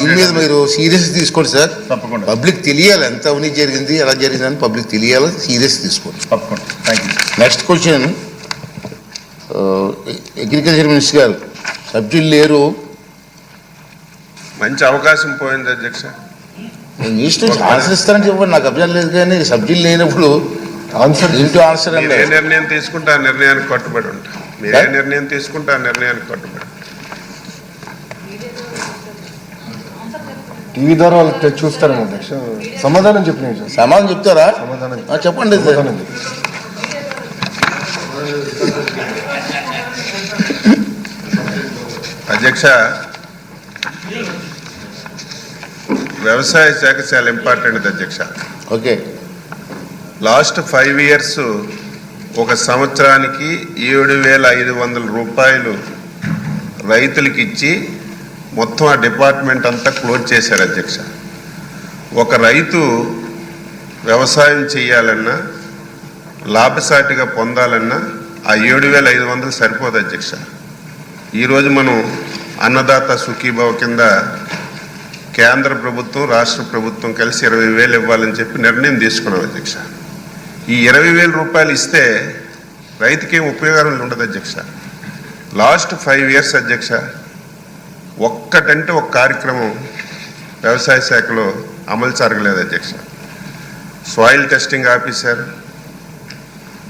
దీని మీద మీరు సీరియస్ తీసుకోండి సార్. తప్పకుండా. పబ్లిక్ తెలియాలి ఎంత అవినీతి జరిగింది ఎలా జరిగింది అని పబ్లిక్ తెలియాలి సీరియస్ తీసుకోండి. తప్పకుండా. Thank you next question agriculture minister గారు సబ్జెక్ట్ లేరు. మంచి అవకాశం పోయింది అధ్యక్ష. మీ ఇష్టం ఆన్సర్ ఇస్తారని చెప్పండి నాకు అభ్యాసం లేదు కానీ సబ్జెక్ట్ లేనప్పుడు ఆన్సర్ ఏంటో ఆన్సర్ ఏ నిర్ణయం తీసుకుంటే ఆ నిర్ణయానికి కట్టుబడి ఉంటా మీరు ఏ నిర్ణయం తీసుకుంటే ఆ నిర్ణయానికి కట్టుబడి టీవీ ద్వారా వాళ్ళు తె- చూస్తారేమో అధ్యక్ష. సమాధానం చెప్పినాయి సార్ సమాధానం చెప్తారా? సమాధానం చెప్పండి సమాధానం. అధ్యక్ష వ్యవసాయ శాఖ చాలా ఇంపార్టెంట్ అధ్యక్ష. ఓకే. లాస్ట్ ఫైవ్ ఇయర్స్ ఒక సంవత్సరానికి ఏడు వేల ఐదు వందల రూపాయలు రైతులకి ఇచ్చి మొత్తం ఆ డిపార్ట్మెంట్ అంతా క్లోజ్ చేశారు అధ్యక్ష. ఒక రైతు వ్యవసాయం చేయాలన్నా లాభసాటిగా పొందాలన్నా ఆ ఏడు వేల ఐదు వందలు సరిపోదు అధ్యక్ష. ఈరోజు మనం అన్నదాత సుఖీభావ కింద కేంద్ర ప్రభుత్వం రాష్ట్ర ప్రభుత్వం కలిసి ఇరవై వేలు ఇవ్వాలని చెప్పి నిర్ణయం తీసుకున్నాం అధ్యక్ష. ఈ ఇరవై వేల రూపాయలు ఇస్తే రైతుకేం ఉపయోగాలు ఉండదు అధ్యక్ష. లాస్ట్ ఫైవ్ ఇయర్స్ అధ్యక్ష ఒక్కటంటే ఒక కార్యక్రమం వ్యవసాయ శాఖలో అమలు జరగలేదు అధ్యక్ష. Soil testing officer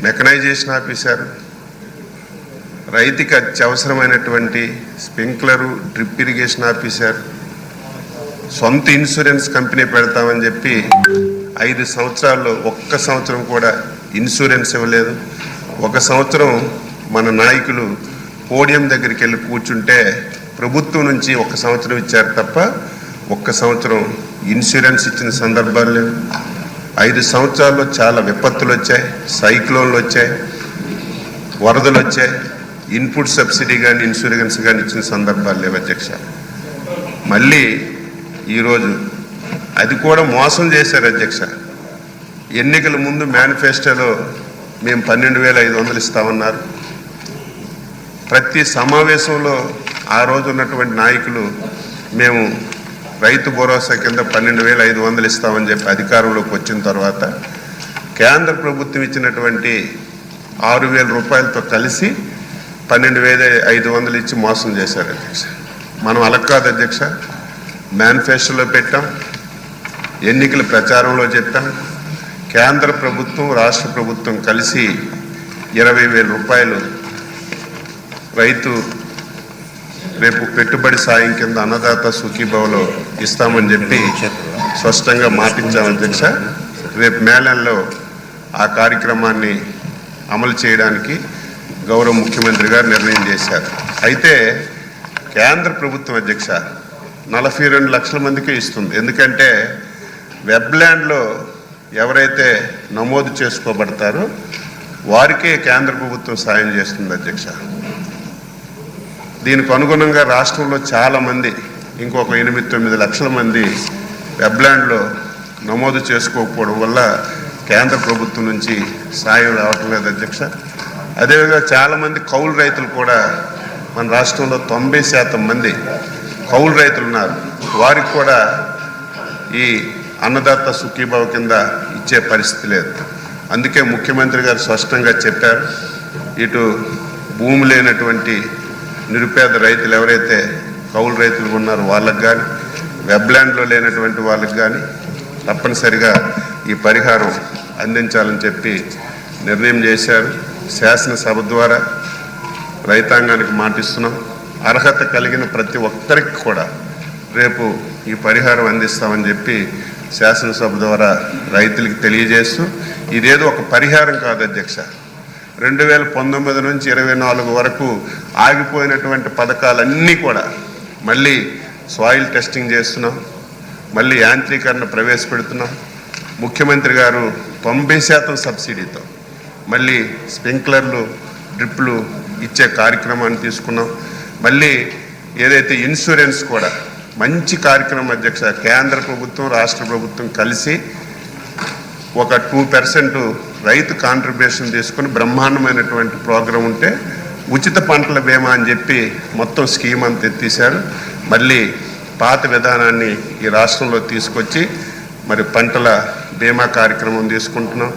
mechanisation officer రైతుకి అత్యవసరమైనటువంటి స్ప్రింక్లరు డ్రిప్ ఇరిగేషన్ ఆఫీసర్ సొంత ఇన్సూరెన్స్ కంపెనీ పెడతామని చెప్పి ఐదు సంవత్సరాల్లో ఒక్క సంవత్సరం కూడా ఇన్సూరెన్స్ ఇవ్వలేదు. ఒక సంవత్సరం మన నాయకులు పోడియం దగ్గరికి వెళ్ళి కూర్చుంటే ప్రభుత్వం నుంచి ఒక సంవత్సరం ఇచ్చారు తప్ప ఒక్క సంవత్సరం ఇన్సూరెన్స్ ఇచ్చిన సందర్భాలు లేవు. ఐదు సంవత్సరాల్లో చాలా విపత్తులు వచ్చాయి సైక్లోన్లు వచ్చాయి వరదలు వచ్చాయి ఇన్పుట్ సబ్సిడీ కానీ ఇన్సూరెన్స్ కానీ ఇచ్చిన సందర్భాలు లేవు అధ్యక్ష. మళ్ళీ ఈరోజు అది కూడా మోసం చేశారు అధ్యక్ష. ఎన్నికల ముందు మేనిఫెస్టోలో మేము పన్నెండు వేల ఐదు వందలు ఇస్తామన్నారు. ప్రతి సమావేశంలో ఆ రోజు ఉన్నటువంటి నాయకులు మేము రైతు భరోసా కింద పన్నెండు వేల ఐదు వందలు ఇస్తామని చెప్పి అధికారంలోకి వచ్చిన తర్వాత కేంద్ర ప్రభుత్వం ఇచ్చినటువంటి ఆరు వేల రూపాయలతో కలిసి పన్నెండు వేల ఐదు వందలు ఇచ్చి మోసం చేశారు అధ్యక్ష. మనం అలా కాదు అధ్యక్ష. మేనిఫెస్టోలో పెట్టాం. ఎన్నికల ప్రచారంలో చెప్పాం. కేంద్ర ప్రభుత్వం రాష్ట్ర ప్రభుత్వం కలిసి ఇరవై వేల రూపాయలు రైతు రేపు పెట్టుబడి సాయం కింద అన్నదాత సుఖీభావలో ఇస్తామని చెప్పి స్పష్టంగా మాటించాం అధ్యక్ష రేపు మేళంలో ఆ కార్యక్రమాన్ని అమలు చేయడానికి గౌరవ ముఖ్యమంత్రి గారు నిర్ణయం చేశారు. అయితే కేంద్ర ప్రభుత్వం అధ్యక్ష నలభై రెండు లక్షల మందికే ఇస్తుంది. ఎందుకంటే వెబ్ల్యాండ్లో ఎవరైతే నమోదు చేసుకోబడతారో వారికే కేంద్ర ప్రభుత్వం సాయం చేస్తుంది అధ్యక్ష. దీనికి అనుగుణంగా రాష్ట్రంలో చాలామంది ఇంకొక ఎనిమిది తొమ్మిది లక్షల మంది వెబ్ల్యాండ్లో నమోదు చేసుకోకపోవడం వల్ల కేంద్ర ప్రభుత్వం నుంచి సాయం రావటం లేదు అధ్యక్ష. అదేవిధంగా చాలామంది కౌలు రైతులు కూడా మన రాష్ట్రంలో తొంభై శాతం మంది కౌలు రైతులు ఉన్నారు. వారికి కూడా ఈ అన్నదాత సుఖీభావ కింద ఇచ్చే పరిస్థితి లేదు. అందుకే ముఖ్యమంత్రి గారు స్పష్టంగా చెప్పారు ఇటు భూమి లేనటువంటి నిరుపేద రైతులు ఎవరైతే కౌలు రైతులు ఉన్నారో వాళ్ళకి కానీ వెబ్ల్యాండ్లో లేనటువంటి వాళ్ళకి కానీ తప్పనిసరిగా ఈ పరిహారం అందించాలని చెప్పి నిర్ణయం చేశారు. శాసనసభ ద్వారా రైతాంగానికి మాటిస్తున్నాం. అర్హత కలిగిన ప్రతి ఒక్కరికి కూడా రేపు ఈ పరిహారం అందిస్తామని చెప్పి శాసనసభ ద్వారా రైతులకు తెలియజేస్తూ ఇదేదో ఒక పరిహారం కాదు అధ్యక్ష. రెండు వేల పంతొమ్మిది నుంచి ఇరవై నాలుగు వరకు ఆగిపోయినటువంటి పథకాలన్నీ కూడా మళ్ళీ సాయిల్ టెస్టింగ్ చేస్తున్నాం మళ్ళీ యాంత్రీకరణ ప్రవేశపెడుతున్నాం. ముఖ్యమంత్రి గారు తొంభై శాతం సబ్సిడీతో మళ్ళీ స్ప్రింక్లర్లు డ్రిప్లు ఇచ్చే కార్యక్రమాన్ని తీసుకున్నాం. మళ్ళీ ఏదైతే ఇన్సూరెన్స్ కూడా మంచి కార్యక్రమం అధ్యక్ష కేంద్ర ప్రభుత్వం రాష్ట్ర ప్రభుత్వం కలిసి ఒక టూ పర్సెంట్ రైతు కాంట్రిబ్యూషన్ తీసుకుని బ్రహ్మాండమైనటువంటి ప్రోగ్రాం ఉంటే ఉచిత పంటల బీమా అని చెప్పి మొత్తం స్కీమ్ అంతా ఎత్తేసారు మళ్ళీ పాత విధానాన్ని ఈ రాష్ట్రంలో తీసుకొచ్చి మరి పంటల బీమా కార్యక్రమం తీసుకుంటున్నాం.